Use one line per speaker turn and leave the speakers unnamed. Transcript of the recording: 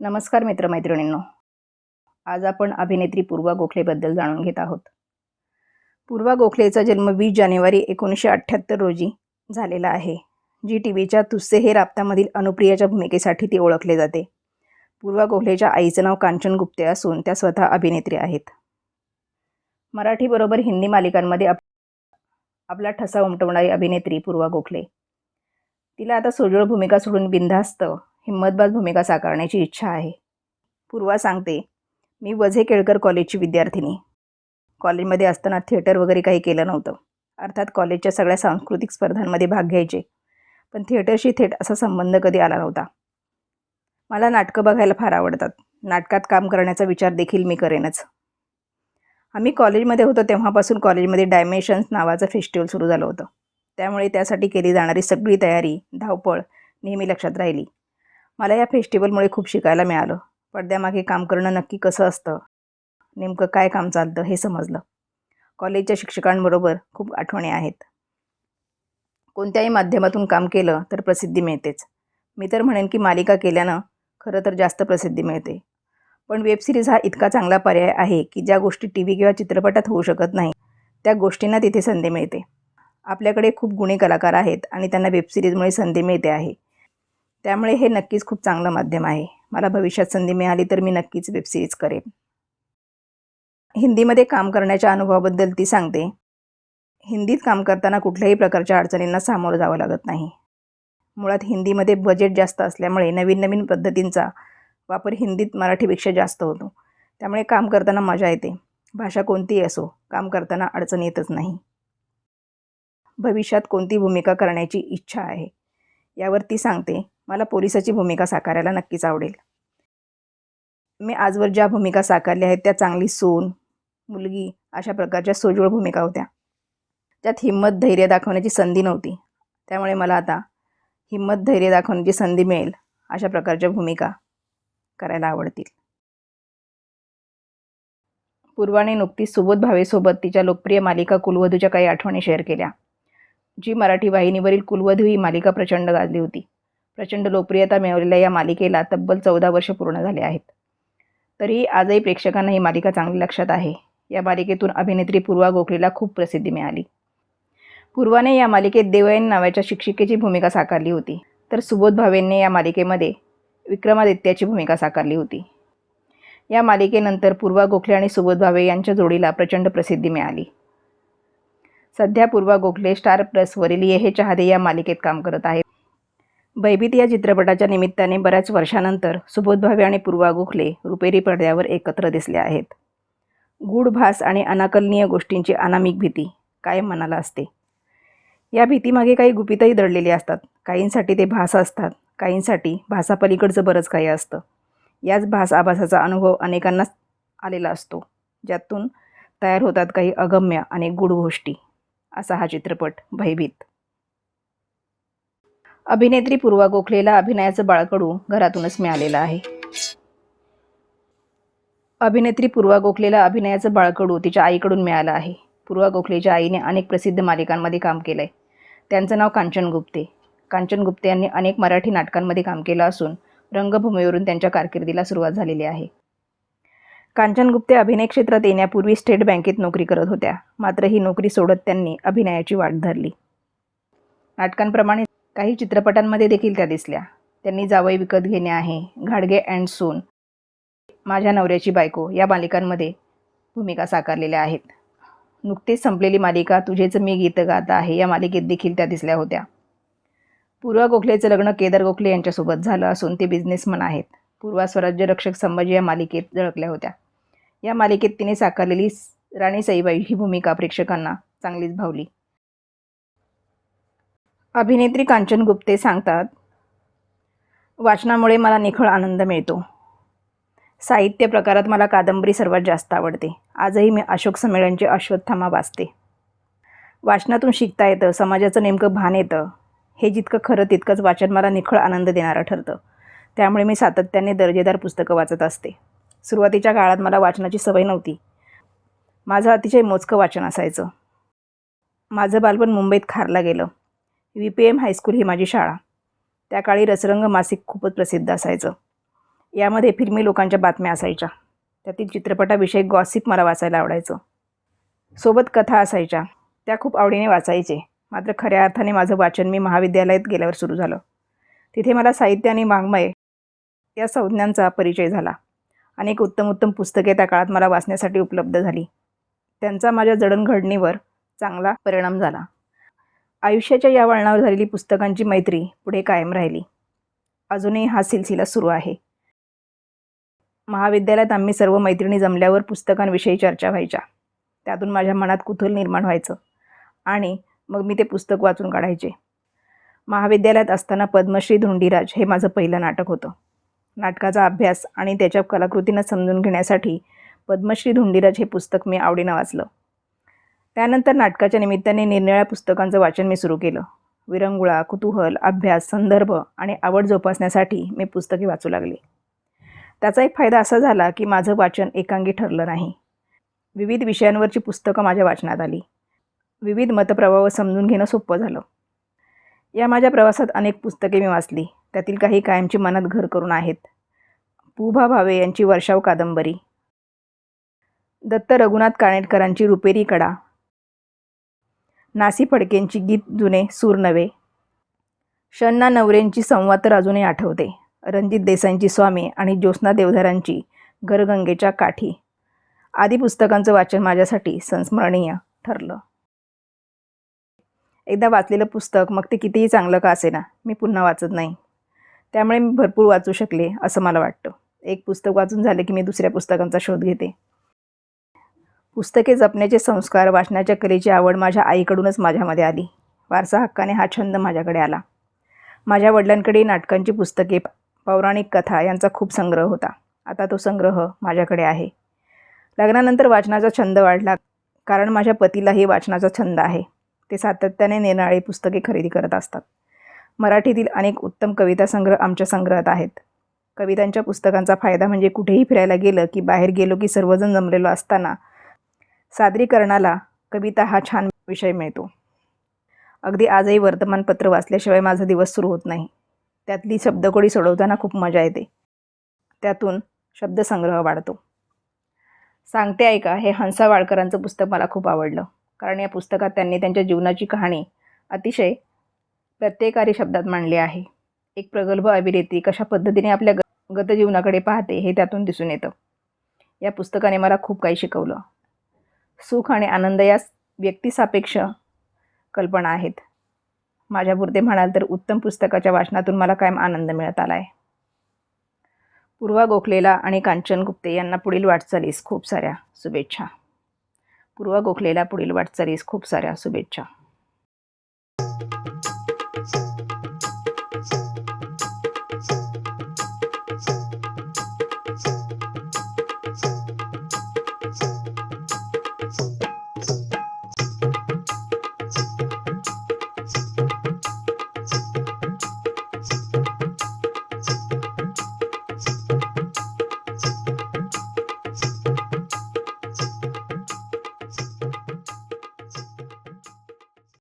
नमस्कार मित्रमैत्रिणींनो. आज आपण अभिनेत्री पूर्वा गोखलेबद्दल जाणून घेत आहोत. पूर्वा गोखलेचा जन्म वीस जानेवारी एकोणीसशे अठ्ठ्याहत्तर रोजी झालेला आहे जी टी व्हीच्या तुस्से हे राप्तामधील अनुप्रियाच्या भूमिकेसाठी ती ओळखले जाते. पूर्वा गोखलेच्या आईचं नाव कांचन गुप्ते असून त्या स्वतः अभिनेत्री आहेत. मराठीबरोबर हिंदी मालिकांमध्ये आप आपला ठसा उमटवणारी अभिनेत्री पूर्वा गोखले. तिला आता सोजवळ भूमिका सोडून बिनधास्त हिंमतबाज भूमिका साकारण्याची इच्छा आहे. पूर्वा सांगते मी वझे केळकर कॉलेजची विद्यार्थिनी. कॉलेजमध्ये असताना थिएटर वगैरे काही केलं नव्हतं. अर्थात कॉलेजच्या सगळ्या सांस्कृतिक स्पर्धांमध्ये भाग घ्यायचे. पण थिएटरशी थेट असा संबंध कधी आला नव्हता. मला नाटकं बघायला फार आवडतात. नाटकात काम करण्याचा विचार देखील मी करेनच. आम्ही कॉलेजमध्ये होतो तेव्हापासून कॉलेजमध्ये डायमेन्शन्स नावाचं फेस्टिवल सुरू झालं होतं. त्यामुळे त्यासाठी केली जाणारी सगळी तयारी धावपळ नेहमी लक्षात राहिली. मला या फेस्टिवलमुळे खूप शिकायला मिळालं. पडद्यामागे काम करणं नक्की कसं असतं? नेमकं काय काम चालतं हे समजलं. कॉलेजच्या शिक्षकांबरोबर खूप आठवणी आहेत. कोणत्याही माध्यमातून काम केलं तर प्रसिद्धी मिळतेच. मी तर म्हणेन की मालिका केल्यानं खरं तर जास्त प्रसिद्धी मिळते. पण वेबसिरीज हा इतका चांगला पर्याय आहे की ज्या गोष्टी टी व्ही किंवा चित्रपटात होऊ शकत नाही त्या गोष्टींना तिथे संधी मिळते. आपल्याकडे खूप गुणी कलाकार आहेत आणि त्यांना वेबसिरीजमुळे संधी मिळते आहे. त्यामुळे हे नक्कीच खूप चांगलं माध्यम आहे. मला भविष्यात संधी मिळाली तर मी नक्कीच वेबसिरीज करेन. हिंदीमध्ये काम करण्याच्या अनुभवाबद्दल ती सांगते. हिंदीत काम करताना कुठल्याही प्रकारच्या अडचणींना सामोरं जावं लागत नाही. मुळात हिंदीमध्ये बजेट जास्त असल्यामुळे नवीन नवीन पद्धतींचा वापर हिंदीत मराठीपेक्षा जास्त होतो. त्यामुळे काम करताना मजा येते. भाषा कोणतीही असो काम करताना अडचण येतच नाही. भविष्यात कोणती भूमिका करण्याची इच्छा आहे? यावर ती सांगते. मला पोलिसाची भूमिका साकारायला नक्कीच आवडेल. मी आजवर ज्या भूमिका साकारल्या आहेत त्या चांगली सून मुलगी अशा प्रकारच्या सोज्वळ भूमिका होत्या. त्यात हिंमत धैर्य दाखवण्याची संधी नव्हती. त्यामुळे मला आता हिंमत धैर्य दाखवण्याची संधी मिळेल अशा प्रकारच्या भूमिका करायला आवडतील. पूर्वाने नुकतीच सुबोध भावेसोबत तिच्या लोकप्रिय मालिका कुलवधूच्या काही आठवणी शेअर केल्या. जी मराठी वाहिनीवरील कुलवधू ही मालिका प्रचंड गाजली होती. प्रचंड लोकप्रियता मिळवलेल्या या मालिकेला तब्बल चौदा वर्ष पूर्ण झाले आहेत. तरीही आजही प्रेक्षकांना ही मालिका चांगली लक्षात आहे. या मालिकेतून अभिनेत्री पूर्वा गोखलेला खूप प्रसिद्धी मिळाली. पूर्वाने या मालिकेत देवयन नावाच्या शिक्षिकेची भूमिका साकारली होती. तर सुबोध भावेंनी या मालिकेमध्ये विक्रमादित्याची भूमिका साकारली होती. या मालिकेनंतर पूर्वा गोखले आणि सुबोध भावे यांच्या जोडीला प्रचंड प्रसिद्धी मिळाली. सध्या पूर्वा गोखले स्टार प्लसवरील ये हे चाहते या मालिकेत काम करत आहेत. भयभीत या चित्रपटाच्या निमित्ताने बऱ्याच वर्षानंतर सुबोध भावे आणि पूर्वा गोखले रुपेरी पडद्यावर एकत्र दिसले आहेत. गूढ भास आणि अनाकलनीय गोष्टींची अनामिक भीती कायम मनाला असते. या भीतीमागे काही गुपितही दडलेली असतात. काहींसाठी ते भास असतात. काहींसाठी भासापलीकडचं बरंच काही असतं. याच भास आभासाचा अनुभव अनेकांनाच आलेला असतो. ज्यातून तयार होतात काही अगम्य आणि गूढ गोष्टी. असा हा चित्रपट भयभीत. अभिनेत्री पूर्वा गोखलेला अभिनयाचं बाळकडू घरातूनच मिळालेलं आहे. अभिनेत्री पूर्वा गोखलेला अभिनयाचं बाळकडू तिच्या आईकडून मिळालं आहे. पूर्वा गोखलेच्या आईने अनेक प्रसिद्ध मालिकांमध्ये काम केलं आहे त्यांचं नाव कांचन गुप्ते. कांचन गुप्ते यांनी अनेक मराठी नाटकांमध्ये काम केलं असून रंगभूमीवरून त्यांच्या कारकिर्दीला सुरुवात झालेली आहे. कांचन गुप्ते अभिनय क्षेत्रात येण्यापूर्वी स्टेट बँकेत नोकरी करत होत्या. मात्र ही नोकरी सोडत त्यांनी अभिनयाची वाट धरली. नाटकांप्रमाणे काही चित्रपटांमध्ये देखील त्या दिसल्या. त्यांनी जावई विकत घेणे आहे घाडगे अँड सून माझ्या नवऱ्याची बायको या मालिकांमध्ये भूमिका साकारलेल्या आहेत. नुकतीच संपलेली मालिका तुझेच मी गीत गात आहे या मालिकेत देखील त्या दिसल्या होत्या. पूर्वा गोखलेचं लग्न केदार गोखले यांच्यासोबत झालं असून ते बिझनेसमन आहेत. पूर्वा स्वराज्य रक्षक संभाजी या मालिकेत झळकल्या होत्या. या मालिकेत तिने साकारलेली राणी साईबाई ही भूमिका प्रेक्षकांना चांगलीच भावली. अभिनेत्री कांचन गुप्ते सांगतात वाचनामुळे मला निखळ आनंद मिळतो. साहित्य प्रकारात मला कादंबरी सर्वात जास्त आवडते. आजही मी अशोक संमेलनचे अश्वत्थामा वाचते. वाचनातून शिकता येतं समाजाचं नेमकं भान येतं. हे जितकं खरं तितकंच वाचन मला निखळ आनंद देणारं ठरतं. त्यामुळे मी सातत्याने दर्जेदार पुस्तकं वाचत असते. सुरुवातीच्या काळात मला वाचनाची सवय नव्हती. माझं अतिशय मोजकं वाचन असायचं. माझं बालपण मुंबईत खारला गेलं. V P M high school ही माझी शाळा. त्या काळी रसरंग मासिक खूपच प्रसिद्ध असायचं. यामध्ये फिल्मी लोकांच्या बातम्या असायच्या. त्यातील चित्रपटाविषयी गॉसिप मला वाचायला आवडायचं. सोबत कथा असायच्या. त्या खूप आवडीने वाचायचे. मात्र खऱ्या अर्थाने माझं वाचन मी महाविद्यालयात गेल्यावर सुरू झालं. तिथे मला साहित्य आणि वाङ्मय या संज्ञांचा परिचय झाला. अनेक उत्तम उत्तम पुस्तके त्या काळात मला वाचण्यासाठी उपलब्ध झाली. त्यांचा माझ्या जडणघडणीवर चांगला परिणाम झाला. आयुष्याच्या या वळणावर झालेली पुस्तकांची मैत्री पुढे कायम राहिली. अजूनही हा सिलसिला सुरू आहे. महाविद्यालयात आम्ही सर्व मैत्रिणी जमल्यावर पुस्तकांविषयी चर्चा व्हायच्या. त्यातून माझ्या मनात कुतूहल निर्माण व्हायचं आणि मग मी ते पुस्तक वाचून काढायचे. महाविद्यालयात असताना पद्मश्री धोंडीराज हे माझं पहिलं नाटक होतं. नाटकाचा अभ्यास आणि त्याच्या कलाकृतींना समजून घेण्यासाठी पद्मश्री धोंडीराज हे पुस्तक मी आवडीनं वाचलं. त्यानंतर नाटकाच्या निमित्ताने निरनिळ्या पुस्तकांचं वाचन मी सुरू केलं. विरंगुळा कुतूहल अभ्यास संदर्भ आणि आवड जोपासण्यासाठी मी पुस्तके वाचू लागले. त्याचा एक फायदा असा झाला की माझं वाचन एकांगी ठरलं नाही. विविध विषयांवरची पुस्तकं माझ्या वाचनात आली. विविध मतप्रवाह समजून घेणं सोपं झालं. या माझ्या प्रवासात अनेक पुस्तके मी वाचली. त्यातील काही कायमची मनात घर करून आहेत. पुभा भावे यांची वर्षाव कादंबरी. दत्त रघुनाथ काणेटकरांची रुपेरी कडा. नासी फडकेंची गीत जुने सूर नवे शन्ना नवरेंची संवाद तर अजूनही आठवते. रणजित देसाईंची स्वामी आणि ज्योत्स्ना देवधरांची घरगंगेच्या काठी. आदी पुस्तकांचं वाचन माझ्यासाठी संस्मरणीय ठरलं. एकदा वाचलेलं पुस्तक मग ते कितीही चांगलं का असेना मी पुन्हा वाचत नाही. त्यामुळे मी भरपूर वाचू शकले असं मला वाटतं. एक पुस्तक वाचून झाले की मी दुसऱ्या पुस्तकांचा शोध घेते. पुस्तके जपण्याचे संस्कार वाचण्याच्या कलेची आवड माझ्या आईकडूनच माझ्यामध्ये आली. वारसा हक्काने हा छंद माझ्याकडे आला. माझ्या वडिलांकडे नाटकांची पुस्तके पौराणिक कथा यांचा खूप संग्रह होता. आता तो संग्रह माझ्याकडे आहे. लग्नानंतर वाचनाचा छंद वाढला कारण माझ्या पतीलाही वाचनाचा छंद आहे. ते सातत्याने निराळी पुस्तके खरेदी करत असतात. मराठीतील अनेक उत्तम कविता संग्रह आमच्या संग्रहात आहेत. कवितांच्या पुस्तकांचा फायदा म्हणजे कुठेही फिरायला गेलं की बाहेर गेलो की सर्वजण जमलेलो असताना सादरीकरणाला कविता हा छान विषय मिळतो. अगदी आजही वर्तमानपत्र वाचल्याशिवाय माझा दिवस सुरू होत नाही. त्यातली शब्दकोडी सोडवताना खूप मजा येते. त्यातून शब्दसंग्रह वाढतो. सांगते ऐका हे हंसा वाडकरांचं पुस्तक मला खूप आवडलं. कारण या पुस्तकात त्यांनी त्यांच्या जीवनाची कहाणी अतिशय प्रत्येकारी शब्दात मांडली आहे. एक प्रगल्भ अभिनेत्री कशा पद्धतीने आपल्या ग गतजीवनाकडे पाहते हे त्यातून दिसून येतं. या पुस्तकाने मला खूप काही शिकवलं. सुख आणि आनंद या व्यक्तिसापेक्ष कल्पना आहेत. माझ्यापुरते म्हणाल तर उत्तम पुस्तकाच्या वाचनातून मला कायम आनंद मिळत आला आहे पूर्वा गोखलेला आणि कांचन गुप्ते यांना पुढील वाटचालीस खूप साऱ्या शुभेच्छा. पूर्वा गोखलेला पुढील वाटचालीस खूप साऱ्या शुभेच्छा.